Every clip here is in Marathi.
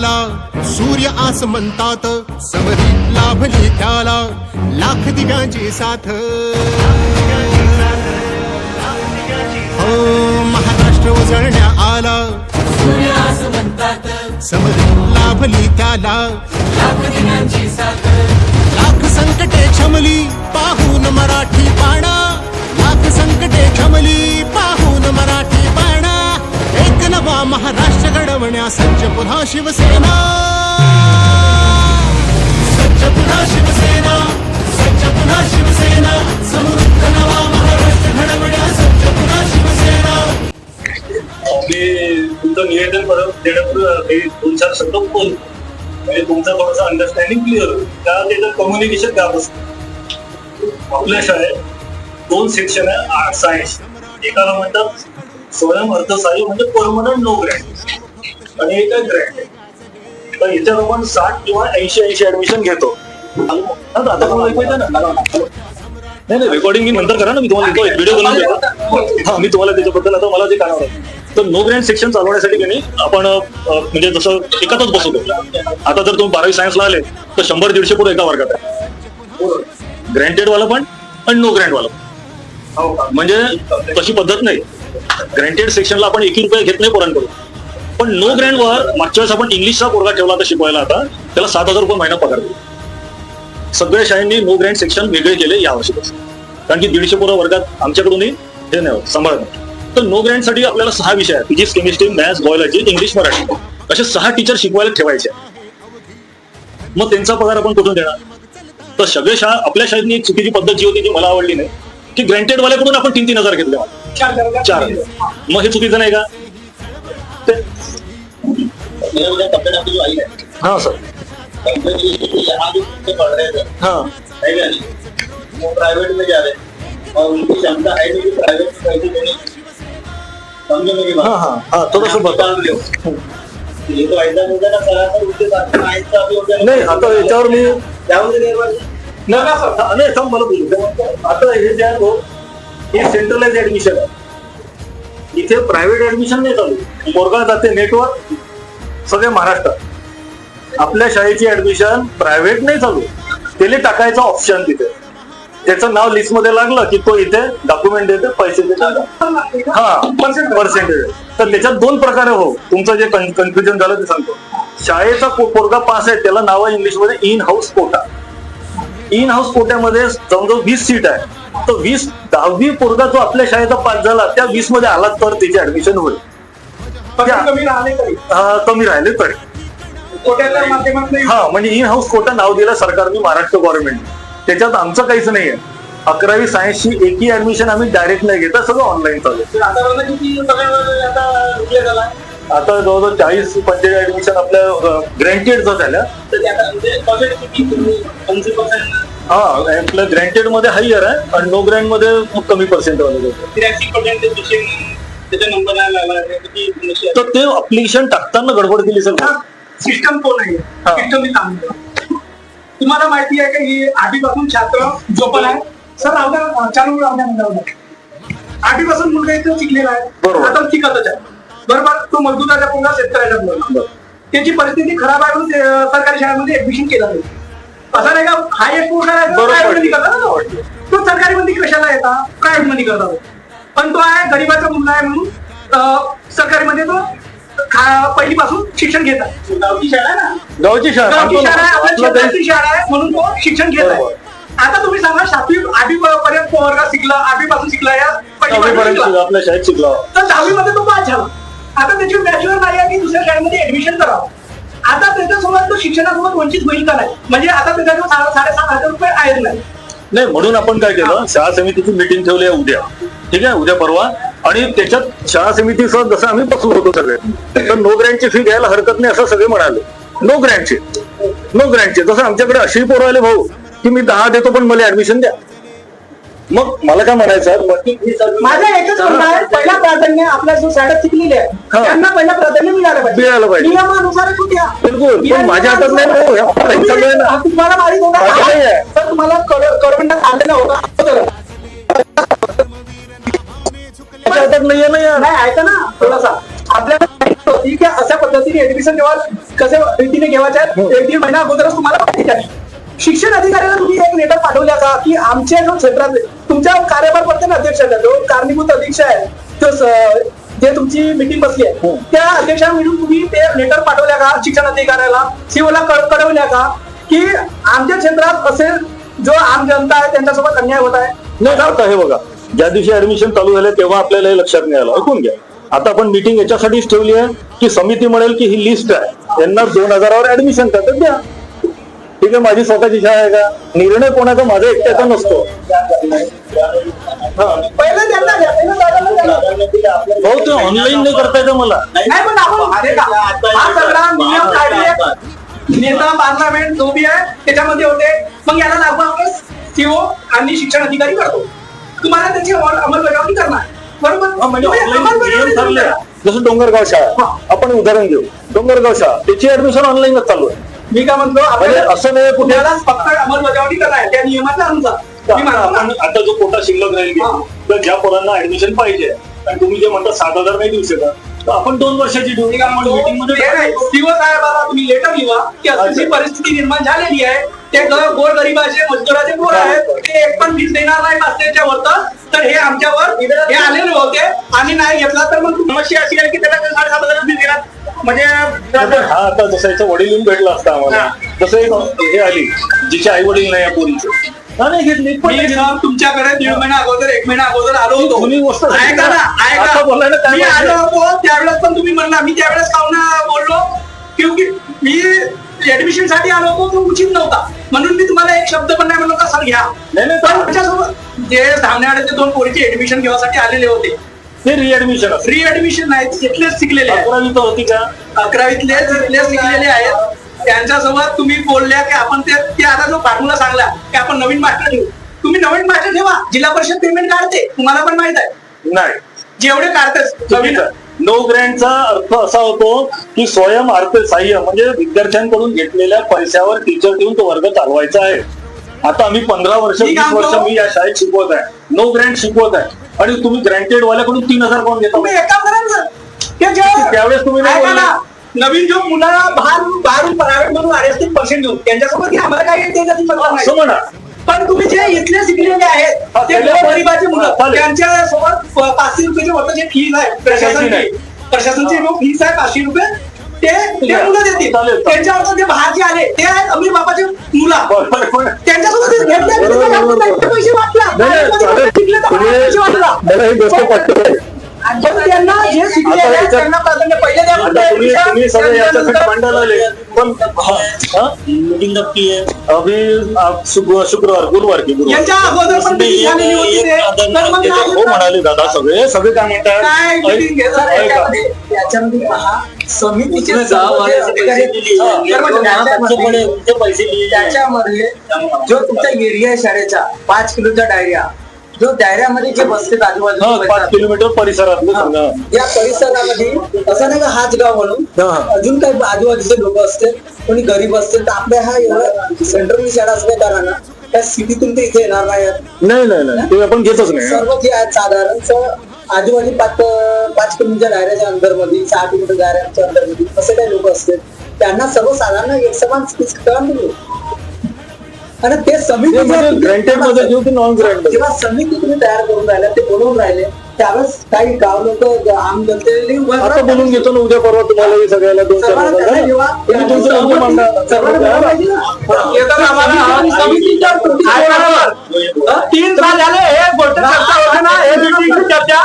त्याला सूर्य आस म्हणतात समरी लाभली त्याला लाख दिव्यांची साथ. हो महाराष्ट्र उजळण्या आला. सूर्य असं म्हणतात समरी लाभली त्याला लाख दिनांची साथ लाख संकटे क्षमली पाहून मराठी पाणा लाख संकटे क्षमली पाहून मराठी पाणा एक नवा महाराष्ट्र घडवण्या सज्ज पुन्हा शिवसेना. सज्ज पुन्हा शिवसेना सज्ज पुन्हा शिवसेना समृद्ध नवा महाराष्ट्र घडवण्या सज्ज पुन्हा शिवसेना. मी तुमचं निवेदन परत देण्यापूर्वी दोन चार शब्द बोल म्हणजे तुमचं थोडंसं अंडरस्टँडिंग क्लिअर त्या त्याचं कम्युनिकेशन गॅप असतं आपल्या शाळेत दोन सेक्शन आहे आर्ट सायन्स एकाला म्हणतात स्वयं अर्थसहाय्य म्हणजे परमनंट नो ग्रँट आणि एक ग्रँट तर इथे आपण साठ किंवा ऐंशी ऐंशी ऍडमिशन घेतो. हा, ना? नाही नाही रेकॉर्डिंग मी नंतर करा ना मी तुम्हाला एक व्हिडिओ बनवून देतो. हा मी तुम्हाला त्याच्याबद्दल आता मला जे कानावर आहे तर नो ग्रँड सेक्शन चालवण्यासाठी की नाही आपण म्हणजे जसं एकातच बसवतो आता जर तुम्ही बारावी सायन्सला आले तर शंभर दीडशे पोरं एका वर्गात आहे. ग्रँटेड वाला पण आणि नो ग्रँट वाला पण. म्हणजे तशी पद्धत नाही. ग्रँटेड सेक्शनला आपण एकही रुपये घेत नाही पोरांकडून. पण नो ग्रँड वर मागच्या वेळेस आपण इंग्लिशचा पोरगा ठेवला तर शिकवायला आता त्याला सात हजार रुपये महिना पगार दिला. सगळ्या शाळेंनी नो ग्रँड सेक्शन वेगळे केले या वर्षीपासून. कारण की दीडशे पोरं वर्गात आमच्याकडूनही हे नाही होत, सांभाळत नाही. तर नो ग्रँडसाठी आपल्याला सहा विषय आहेत physics chemistry maths biology English Marathi. असे सहा टीचर शिकवायला ठेवायचे. मग त्यांचा पगार आपण कुठून देणार? तर सगळे शाळा आपल्या शाळेतनी एक चुकीची पद्धत जी होती ती मला आवडली नाही. की ग्रँटेड वाल्याकडून आपण तीन तीन हजार घेतले. चार हजार. मग हे चुकीचं नाही का? है हा सर. कपड़े की यहाँ जो बच्चे पढ़ रहे थे हा. है क्या नहीं वो प्राइवेट में जा रहे हैं. और उनकी क्षमता है नहीं कि प्राइवेट में पैसे देने की। समझो मेरी हा बात हा हा थोडस बता निकाल लो ये तो ऐसा हो सरासर साथ भी हो नाही आता याच्यावर मी देर बाद नाही थांब मला बोलू. आता हे जे आहे हे सेंट्रलाइज ऍडमिशन आहे. इथे प्रायव्हेट ऍडमिशन नाही चालू. पोरगा जाते नेटवर सगळे महाराष्ट्रात. आपल्या शाळेची ऍडमिशन प्रायव्हेट नाही चालू. त्याला टाकायचं ऑप्शन तिथे. त्याचं नाव लिस्टमध्ये लागलं की तो इथे डॉक्युमेंट देते पैसे देते. हा पर्सेंटेज तर त्याच्यात दोन प्रकारे हो. तुमचं जे कन्फ्युजन झालं ते सांगतो. शाळेचा पोरगा पास आहे त्याला नाव आहे इंग्लिशमध्ये in house quota in house कोट्यामध्ये जवळजवळ वीस सीट आहे. तर वीस दहावी पोरगा जो आपल्या शाळेचा पास झाला त्या वीसमध्ये आला तर त्याची ऍडमिशन होईल. कमी राहिले तरी. हा, कमी राहिले तरी. कोट्याच्या माध्यमातून हा म्हणजे इन हाऊस कोटा नाव दिलं सरकारने महाराष्ट्र गव्हर्नमेंट त्याच्यात आमचं काहीच नाहीये. अकरावी सायन्सची एकही ऍडमिशन आम्ही डायरेक्ट नाही घेता सगळं ऑनलाईन चालू आहे. आता जवळजवळ चाळीस पंचेचाळीस ऍडमिशन आपल्या ग्रँटेडचं झाल्या तर त्यात म्हणजे पर्सेंट हा आपल्या ग्रँटेडमध्ये हायर आहे आणि नो ग्रँडमध्ये मग कमी पर्सेंट समस्या तर ते अप्लिकेशन टाकताना गडबड केली सर सिस्टम तो नाही हा. सिस्टम मी सांगतो. तुम्हाला माहिती आहे का ही आठवीपासून छात्र जो पण आहे? सर राहू द्या चालू राहू द्या द्या. आठवीपासून मुलगा इथं शिकलेला आहे. आता शिकतच आहे. बरोबर? तो मजदुराचा मुलगा शेतकऱ्याचा मुलगा त्याची परिस्थिती खराब आहे म्हणून सरकारी शाळेमध्ये ऍडमिशन केलं नाही. असं नाही का? हा एक पोरगा आहे तो सरकारी मध्ये कशाला येतात प्रायव्हेटमध्ये करतात पण तो आहे गरीबाचा मुलगा आहे म्हणून सरकारी मध्ये तो पहिलीपासून शिक्षण घेत आहे. गावची शाळा आहे ना? गावची शाळा. गावची. शाळा आहे म्हणून तो शिक्षण घेत आहे. आता तुम्ही सांगा सातवी आठवी पर्यंत तो वर्गात शिकला आठवी पासून शिकला या. सुद्धा आपल्या शाळेत शिकलो. तर दहावी मध्ये तो पास झाला. आता त्याची बॅचलर नाही आहे की दुसऱ्या शाळेमध्ये ऍडमिशन करावं. आता त्याच्यासोबत तो शिक्षणासोबत वंचित होईल का नाही? म्हणजे आता त्याच्याकडे साडेसात हजार रुपये आहेत नाही नाही म्हणून आपण काय केलं शाळा समितीची मिटिंग ठेवली आहे उद्या. ठीक आहे उद्या परवा. आणि त्याच्यात शाळा समितीसह जसं आम्ही बसलो होतो सगळे तर नो ग्रँडची फी घ्यायला हरकत नाही असं सगळे म्हणाले. नो ग्रँडची नो ग्रँडची जसं आमच्याकडे अशी पोरं आले भाऊ की मी दहा देतो पण मला ऍडमिशन द्या. मग मला काय म्हणायचं आहे, माझं एकच म्हणणं आहे पहिला प्राधान्य आपल्या जो शाळेत शिकलेले आहे हा. त्यांना पहिला प्राधान्य मिळालं मिळालं पाहिजे. नियमानुसार बिलकुल. पण माझ्या हातात नाही ना हो. हे आपलं हे. तुम्हाला माहीत होता. तर तुम्हाला गव्हर्नमेंट आलेला होता माझ्या हातात नाहीये ना यार नाही ऐका ना थोडासा आपल्याला होती की अशा पद्धतीने ऍडमिशन जेव्हा कसे रीतीने घेवायचे आहेत एक दीड महिना अगोदरच तुम्हाला शिक्षण अधिकाऱ्याला तुम्ही एक लेटर पाठवल्या का की आमच्या जो क्षेत्रात तुमच्या कार्यभार पडते ना अध्यक्ष जो कारणीभूत अध्यक्ष आहे तो जे तुमची मिटिंग बसली आहे त्या अध्यक्षांना मिळून तुम्ही ते लेटर पाठवल्या का शिक्षण अधिकाऱ्याला सीओला कळवल्या का की आमच्या क्षेत्रात असे जो आम जनता आहे त्यांच्यासोबत अन्याय होत आहे? नाही आता हे बघा ज्या दिवशी ऍडमिशन चालू झाले तेव्हा आपल्याला हे लक्षात नाही आलं ऐकून घ्या. आता आपण मीटिंग याच्यासाठीच ठेवली आहे की समिती म्हणेल की ही लिस्ट आहे. यांना दोन हजारावर ऍडमिशन करतात. द्या. ठीक आहे माझी स्वतःची शाळा आहे का? निर्णय कोणाचा? माझा एकट्याचा नसतो. भाऊ ते ऑनलाईन नाही करता येतं मला? नाही पण आपण अरे का, हा सगळा नियम काढले नेता पार्लमेंट जो बी आहे त्याच्यामध्ये होते. मग याला लागू आपण सीओ आणि शिक्षण अधिकारी करतो. तुम्हाला त्याची अंमल- अंमलबजावणी करणार. बरोबर? म्हणजे. जसं डोंगरगाव शाळा. आपण उदाहरण घेऊ डोंगरगाव शाळा. त्याची ऍडमिशन ऑनलाईनच चालू आहे. मी काय म्हणतो म्हणजे आपल्याला असं नाही कुठे कुणाला फक्त अंमलबजावणी आहे, त्या नियमाच्या अनुसार मी आता जो कोटा शिल्लक राहील हा. तर ज्या पोरांना ऍडमिशन पाहिजे आणि तुम्ही जे म्हणता सात हजार नाही देऊ शकत तर आपण दोन वर्षाची मी काय म्हणतो, मीटिंगमध्ये हे नाही, सीओ साहेबाला तुम्ही लेटर लिहा की अशी परिस्थिती निर्माण झालेली आहे ते ग- गोरगरिबाचे मजदुराचे पोर आहेत ते एक पण फीस देणार नाही पाचशेच्या वरतं तर हे आमच्यावर हे आलेले होते. आणि नाही घेतला तर मग समस्या अशी आहे की त्याला साडेसात हजार देणार म्हणजे हा आता जसं याचं वडील येऊन भेटला असता आम्हाला. जसं हे आली जिचे आई वडील नाही या पोरीचे. नाही घेतली. पण नाही मी घेतली. सर तुमच्याकडे दीड महिना अगोदर एक महिना अगोदर आलो होतो. जुनी गोष्ट. ऐका ना आता ऐका बोलायला काय मी? आलो होतो त्यावेळेस पण तुम्ही म्हणला मी त्यावेळेस काऊन बोललो क्योंकि मी ऍडमिशनसाठी आलो होतो तो उचित नव्हता. म्हणून मी तुम्हाला एक शब्द पण नाही म्हणलो का सर घ्या. नाही, पण त्याच्यासोबत जे धावण्यावाड्याचे दोन पोरीचे ऍडमिशन घेण्यासाठी आलेले होते. ते रिऍडमिशन असते. फ्री ऍडमिशन नाही तिथलेच शिकलेले आहेत. अकरावी तर होती का? अकरावीतले तिथले शिकलेले आहेत. त्यांच्यासोबत तुम्ही बोलल्या की आपण ते ते आता जो फॉर्म्युला सांगला की आपण नवीन मास्टर ठेवू तुम्ही नवीन मास्टर ठेवा. जिल्हा परिषद पेमेंट काढते. तुम्हाला पण माहीत आहे. नाही. जेवढे काढतात नो ग्रँडचा अर्थ असा होतो की स्वयं अर्थ सहाय्य म्हणजे विद्यार्थ्यांकडून घेतलेल्या पैशावर टीचर देऊन तो वर्ग चालवायचा आहे. आता आम्ही पंधरा वर्ष मी वीस काय वर्ष? मी या शाळेत शिकवत आहे. नो ग्रँड शिकवत आहे. आणि तुम्ही ग्रँटेड वाल्याकडून तीन हजार कोण घेता? त्यावेळेस तुम्ही नवीन जो मुलाला बाहेर बाहेरून प्रायव्हेट मधून आरएसटी पर्सेंट देऊ त्यांच्यासोबत आम्हाला मतलब असं म्हणा. पण तुम्ही जे इथले शिकलेले आहेत ते गरीबाचे मुलं. त्यांच्यासोबत पाचशे रुपयाचे वर्षाची फीज आहे प्रशासनची. प्रशासनची. जो फीस आहे पाचशे रुपये. ते ते. मुलं देतील. त्यांच्यावर जे बाहेरचे आले ते आहेत अमीर बापाचे मुलं. त्यांच्यासोबत ते पैसे वाटला पण त्यांना जे शिकले आता आहेत, याच्यात- त्यांना प्राधान्य पहिले द्या म्हणते. आता तुम्ही तुम्ही सगळे याच्यासाठी त्याच्यानंतर- भांडायला आले पण मीटिंग नक्की आहे अभी आप शुक्र- शुक्रवार गुरुवार की गुरुवार यांच्या अगोदर पण meeting झालेली होती ते. तर मग काय हो म्हणाले दादा सगळे सगळे काय म्हणतात ऐका. याच्यामध्ये याच्यामध्ये पहा समितीचे हा, जाएंगे. त्याच्यामध्ये जो तुमचा एरिया आहे शाळेचा पाच किलोचा डायरिया जो डायऱ्यामध्ये जे बसतात हा आजूबाजूला पाच किलोमीटर परिसरातलं समजा या परिसरामध्ये असं नाही का हाच गाव म्हणून हा. अजून काही आजूबाजूचे लोक असते कोणी गरीब असते तर आपल्या हा एवढा सेंट्रल शाळा असल्या कारणानं त्या सिटीतून ते इथे येणार नाही नाही नाही नाही. ते आपण घेतच नाही. सर्व जे आहेत साधारण स- आजूबाजू पाच पाच किलोमीटर दायऱ्याच्या अंतरमध्ये सहा किलोमीटर दायऱ्याच्या अंतरमध्ये असे काही लोक असतात त्यांना सर्वसाधारण एक समान स्पीच कळा मिळू आणि ते समिती ग्रँटेडमध्ये घेऊ की नॉन ग्रँटेड जेव्हा समिती तुम्ही तयार करून राहिले ते बनवून राहिले त्यावेळेस काही गाव लोक आम जनतेने आता बोलून घेतो ना उद्या परवा तुम्हाला हे सगळ्याला दोन चार तीन साल झाले हे गोष्ट चर्चा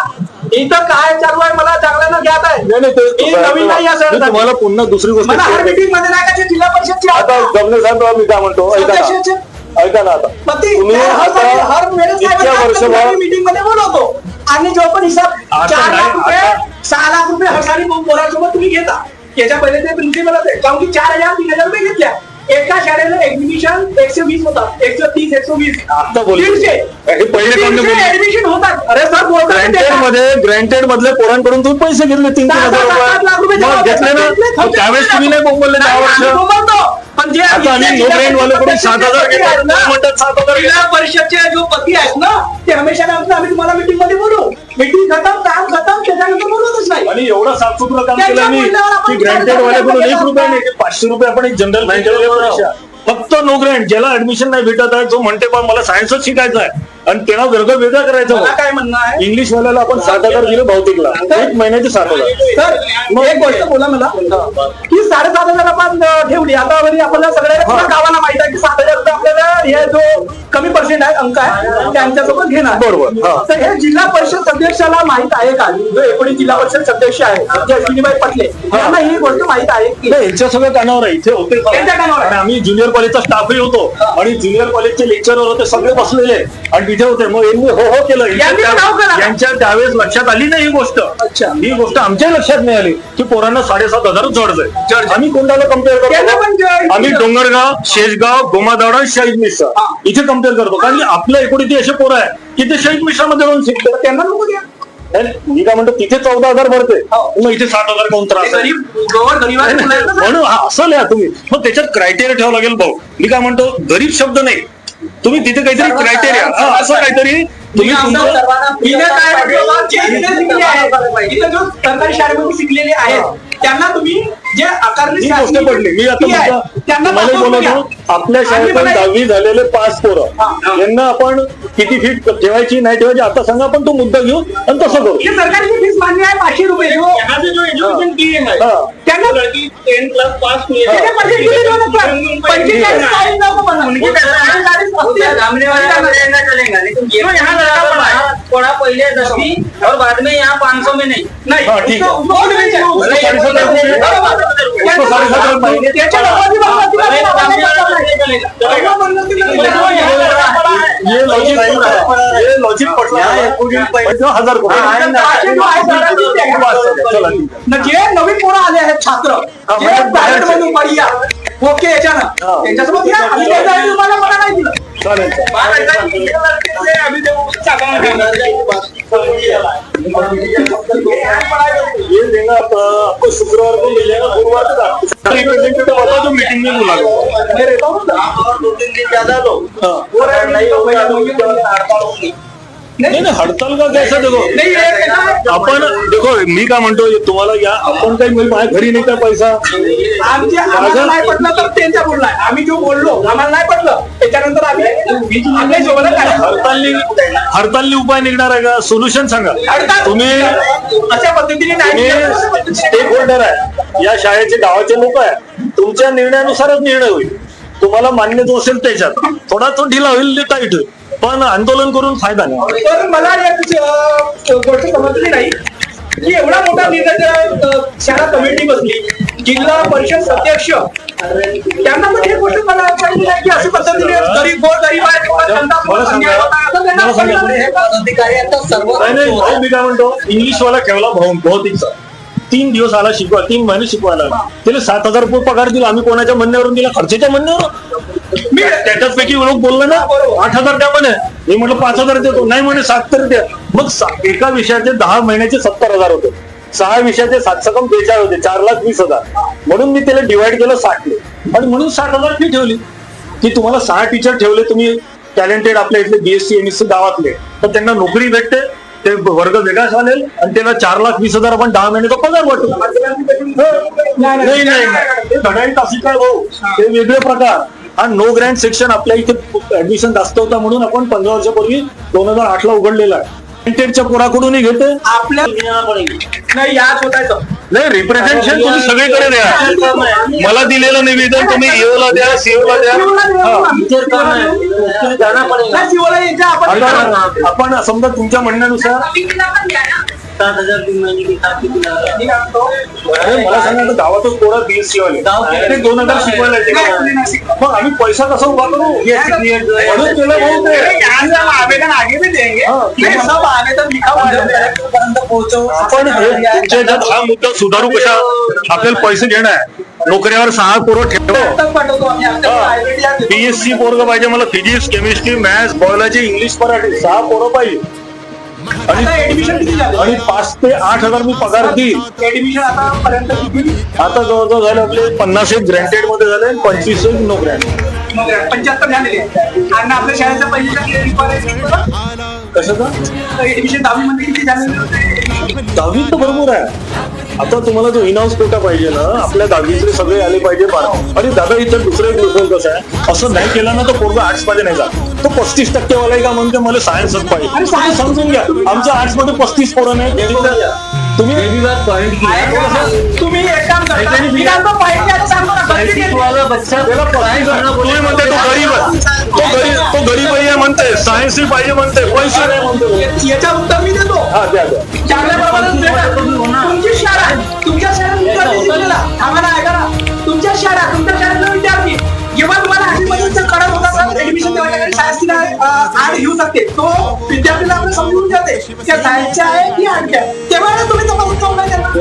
इथं काय चालू आहे? मला चांगल्यानं ज्ञात आहे. नाही, नाही, ते- मी नवीन नाही मी सर तुम्हाला पुन्हा दुसरी गोष्ट मला हर. मीटिंगमध्ये नाही का जिल्हा परिषदची आता साहेब मी काय म्हणतो? ऐका सदस्याचे- ना ऐका ना आता. पती तुम्ही हर आता हर वेळेस काय इतक्या म्हणतात, वर्षभर तुम्ही मीटिंगमध्ये बोलवतो आणि जो पण हिसाब आता चार नाही, लाख रुपये आता- सहा लाख रुपये हसारी पोरासोबत तुम्ही घेता. याच्या पहिले ते प्रिन्सिपल होते कारण की चार हजार तीन हजार रुपये घेतल्या? एका शाळेला एक्झिबिशन एकशे वीस होतात एकशे तीस एकशे वीस आता. दीडशे हे पहिले कोण बोलले? ऍडमिशन होतात अरे सर ग्रँटेड. मध्ये ग्रँटेड मधल्या पोरांकडून तुम्ही पैसे घेतले तीन तीन दहा- हजार दहा- दहा लाख रुपये रुपये मग जमा घेतले ना. मग त्यावेळेस तुम्ही नाही बोंबलले दहा वर्ष. पण जे नो ग्रँड वाल्याकडून सात हजार म्हणतात सात हजार. जिल्हा परिषदचे जो पती आहेत ना ते हमेशा सांगतात आम्ही तुम्हाला मीटिंगमध्ये बोलू. मीटिंग खतम काम खतम त्याच्यानंतर बोलतच नाही. आणि एवढं साफसुथरं काम त्याच्या केलं मी की ग्रँटेड वाल्याकडून एक? रुपया नाही ते पाचशे रुपये आपण एक जनरल परीक्षा फक्त नो ग्रँट ज्याला ऍडमिशन नाही भेटत आहे जो म्हणते पण मला सायन्सच शिकायचं आहे. आणि त्याला वर्ग वेगळा करायचा मला काय म्हणणं आहे? इंग्लिश वाल्याला आपण सात हजार दिले भौतिकला एक महिन्याचे सात हजार. तर एक गोष्ट बोला मला. की साडेसात हजार आपण ठेवली. आता वरी आपल्याला सगळ्या पूर्ण गावाला माहीत आहे की सात हजार रुपये आपल्याला हे जो कमी पर्सेंट आहे अंक आहे त्यांच्यासोबत घेणार. बरोबर, हा. तर हे जिल्हा परिषद अध्यक्षाला माहीत आहे का? जो एकोणीस जिल्हा परिषद सदस्य आहे जे अश्विनीबाई पटले त्यांना ही गोष्ट माहीत आहे की यांच्या सगळं कानावर आहे. इथे होते. यांच्या कानावर आम्ही ज्युनियर कॉलेजचा स्टाफही होतो. आणि ज्युनियर कॉलेजचे लेक्चरर होते सगळे बसलेले. आणि तिथे होते. मग यांनी हो हो केलं. यांच्या यांनी त्यावेळेस लक्षात आली नाही ही गोष्ट. अच्छा. ही गोष्ट आमच्या लक्षात नाही आली. की पोरांना साडेसात हजार जॉर्ज आहे आम्ही कोणाला कंपेअर त्यांना पण जे- करतो आम्ही डोंगरगाव शेषगाव गोमादाडा शहीद मिश्रा हा. इथे कंपेअर करतो. कारण की आपल्या एकोणी ते असे पोरं आहे की ते शहीद मिश्रामध्ये जाऊन शिकतात. तर त्यांना नको द्या. मी काय म्हणतो तिथे चौदा हजार भरते. हो. मग इथे सात हजार कोण त्रास आहे? गरीब गवर म्हणून हा असं लिहा तुम्ही. मग त्याच्यात क्रायटेरिया ठेवावं लागेल भाऊ. मी काय म्हणतो गरीब शब्द नाही. तुम्ही तिथे काहीतरी क्रायटेरिया असं काहीतरी तुम्ही सरकारी शाळेमध्ये शिकलेले आहेत त्यांना तुम्ही जे आकारणी गोष्ट पडली. मी आता त्यांना. आपल्या शाळेतून मला- दहावी झालेले पाच. पोरं. यांना आपण किती फीट ठेवायची नाही ठेवायची आता सांगा आपण तो मुद्दा घेऊ आणि तसं करू ही सरकारी फीस मान्य आहे पाचशे रुपये जो हा. त्यांना टेन क्लास पास हुए त्याने पैसे दिले दोन हजार. पंचेचाळीस चाळीस नको म्हणा. पंचेचाळीस पस्तीस. सामने वाले का मुझे ना चलेगा लेकिन ये तो यहाँ लगा हुआ है थोड़ा पहले दसवीं और बाद में यहाँ पाँच सौ में नहीं नाही हा, ठीक आहे. उसको- उसको. उसको साडेसात रुपये. उसको साडेसात रुपये. त्याच्या. नहीं चलेगा बघा, म्हणलं तिला बघा. ये लॉजिक लॉजिक पटलं हजार. हा, नवीन पोरं आले आहेत छात्र. ओके याच्यानं. त्यांच्यासोबत या. आम्ही त्यांच्या तुम्हाला मला नाही दिलं. चालेल ये देना आप- आपको शुक्रवार को मिलेगा गुरुवार रिप्रेजेंटेटिव मीटिंग में बुला लो दो तीन दिन ज्यादा लो वो रहे नहीं हो तो होगी नाही नाही हडताल का कैसा देखो? आपण देखो मी काय म्हणतो तुम्हाला या आपण काही माझ्या घरी नाही का पैसा? आमचे आम्हाला नाही पटलं तर त्यांच्या बोलला. आम्ही जो बोललो आम्हाला नाही पटलं. त्याच्यानंतर आम्ही हरतालनी उपाय निघणार आहे का? सोल्युशन सांगा. तुम्ही अशा पद्धतीने नाही स्टेक होल्डर आहे. या शाळेचे गावाचे लोक आहे. तुमच्या निर्णयानुसारच निर्णय होईल. तुम्हाला मान्य जो असेल त्याच्यात. थोडा तो ढिला होईल टाईट होईल. पण आंदोलन करून फायदा नाही. तर मला अं, गोष्ट समजली नाही. की एवढा मोठा निर्णय शाळा कमिटी बसली जिल्हा परिषद अध्यक्ष. त्यांना पण ही गोष्ट मला कळली नाही की अशा पद्धतीने गरीब गोर गरीब आहे. अधिकारी आता सर्व नाही नाही भाऊ मी काय म्हणतो इंग्लिशवाला ठेवला भाऊ भौतिकचा तीन दिवस आला शिकवा तीन महिने शिकवायला. त्याला सात हजार रुपये पगार दिला आम्ही कोणाच्या म्हणण्यावरून दिला? खर्चाच्या म्हणण्यावर मी त्याच्याच पैकी लोक बोललो ना आठ हजार द्या म्हणे. मी म्हटलं पाच हजार देतो. नाही म्हणे सात तरी द्या. मग एका विषयाचे दहा महिन्याचे सत्तर हजार होते. सहा विषयाचे सात सकम बेचाळ होते. चार लाख वीस हजार. म्हणून मी त्याला डिवाइड केलं साठले आणि म्हणून साठ हजार फी ठेवली. की तुम्हाला सहा टीचर ठेवले तुम्ही टॅलेंटेड आपल्या इथले बीएससी एमएससी गावातले. तर त्यांना नोकरी भेटते. ते वर्ग वेगळा चालेल आणि त्याला चार लाख वीस हजार आपण दहा महिन्याचा पगार वाटू नाही नाही ते तासिक काय भाऊ ते वेगळे प्रकार. हा नो ग्रँड सेक्शन आपल्या इथे ऍडमिशन जास्त होता म्हणून आपण पंधरा वर्षापूर्वी दोन हजार आठ ला उघडलेला आहे. पोराकडूनही घेते. आपल्या नाही याच होतायचं नाही रिप्रेझेंटेशन तुम्ही सगळीकडे द्या. मला दिलेलं निवेदन तुम्ही EO ला द्या सीओ ला द्या. हा. आपण समजा तुमच्या म्हणण्यानुसार सात हजार तीन महीने की सात किती लागला? मी काय म्हणतो, अरे मला सांगा गावातच बीएससी वाले ते दोन हजार शिकवायला येते. मग आम्ही पैसा कसा उभा करू म्हणून केलं भाऊ ते. यहाँ से हम आवेदन आगे भी देंगे हाँ, नहीं सब आवेदन लिखा हुआ है पर्यंत पोहोचव आपण हे तुमच्या ह्याच्यात हा मुद्दा सुधारू कशा आपल्याला पैसे घेणं आहे नोकऱ्यावर सहा पोरं ठेव तक पाठवतो आम्ही आमच्या private या देतो. बीएससी पोरग पाहिजे मला physics chemistry maths biology English Marathi सहा पोरं पाहिजे आता ऍडमिशन किती झाले? आणि पाच ते आठ हजार मी पगार देईल ऍडमिशन आता पर्यंत किती? आता जवळजवळ झाले आपले पन्नास एक ग्रँटेडमध्ये झाले आणि पंचवीस एक नो ग्रँटेड पंच्याहत्तर झालेले. आणि आपल्या शाळेच्या पहिल्या आला कशाचा दहावी मध्ये किती झालेले होते दहावीत तर बरोबर आहे. आता तुम्हाला जो इनहाऊस कोटा पाहिजे ना आपल्या दहावीतले सगळे आले पाहिजे बारा आणि दादा इथं दुसरं एक गोष्ट कसं आहे? असं नाही केलं ना तर पोरगा आर्ट्समध्ये नाही जात. तो पस्तीस टक्के वाला आहे का? म्हणते मला सायन्सच पाहिजे. अरे समजून घ्या. आमच्या आर्ट्समध्ये पस्तीस पोरं नाही. तुम्ही तुम्ही एक काम करा काय पाहिजे आता ना, घेतली. त्याला पस्तीस आहे. तुम्ही म्हणते तो गरीब आहे. तो गरीब तो गरीब आहे म्हणते सायन्स पाहिजे म्हणते पैसे नाही म्हणते याचा उत्तर मी देतो. हा द्या द्या. चांगल्या प्रमाणात. तुमची शाळा आहे. तुमच्या शाळेत. आम्हाला ऐका ना. तुमच्या शाळा तुमच्या शाळेतला विद्यार्थी जेव्हा तुम्हाला आठवीमध्ये कळत होता सर ऍडमिशन देवाच्या शाळेला आठ घेऊ शकते. तो विद्यार्थीला आपण समजून जाते. त्या सायन्सच्या आहे की आहे. तेव्हा ना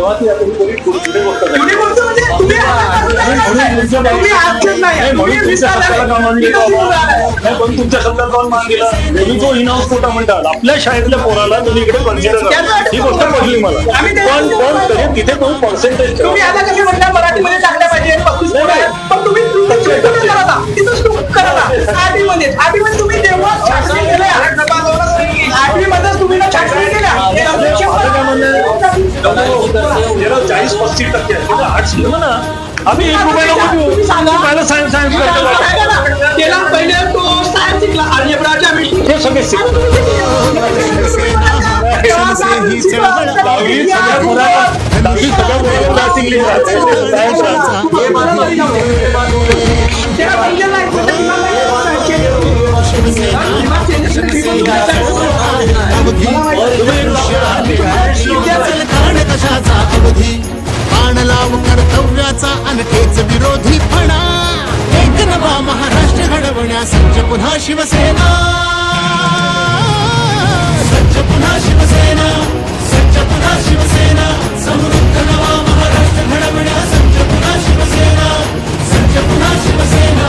तेव्हा ती आता ही पुढे- पुढे- पुढे गोष्ट करा. तुम्ही बोलतो म्हणजे तुम्ही आर्टचं नाही करताय. तुम्ही आर्टचंच नाही नाही, म्हणून तुम्ही तुमच्या विस्तार शब्दाला का मान दिला आहे. बाबा? नाही, पण तुमच्या शब्दाला का मान दिला नेहमी जो इनाऊस कोटा म्हणतात आपल्या शाळेतल्या पोराला तुम्ही इकडे कन्सिडर ही गोष्ट पडली मला आम्ही ते- पण पण तरी तिथे तुम्ही पर्सेंटेज तुम्ही आता म्हणता मराठीमध्ये टाकल्या पाहिजे. पण तुम्ही तुमचं चुकून नाही करत आहात. तिथं चूक करत आहात. आठवीमध्ये आठवीमध्ये तुम्ही तेव्हा छाटणी केल्या आठवीमध्ये तुम्ही ना छाटणी केल्या हे अध्यक्ष चाळीस पस्तीस टक्के आहे ना आम्ही एक रुपयाला नको देऊ. तुम्ही सांगा. पहिलं सायन्स सायन्स ऐका करतो ना, त्याला पहिले तो सायन्स शिकला अल्जेब्राच्या हे सगळे शिकले. दहावी कशाचा अवधी. बाण लाव कर्तव्याचा अनकेच विरोधी फणा. एक नवा महाराष्ट्र घडवण्या सज्ज पुन्हा शिवसेना. सज्ज पुन्हा शिवसेना. सज्ज पुन्हा शिवसेना. समृद्ध नवा महाराष्ट्र घडवण्या सज्ज पुन्हा शिवसेना. सज्ज पुन्हा शिवसेना.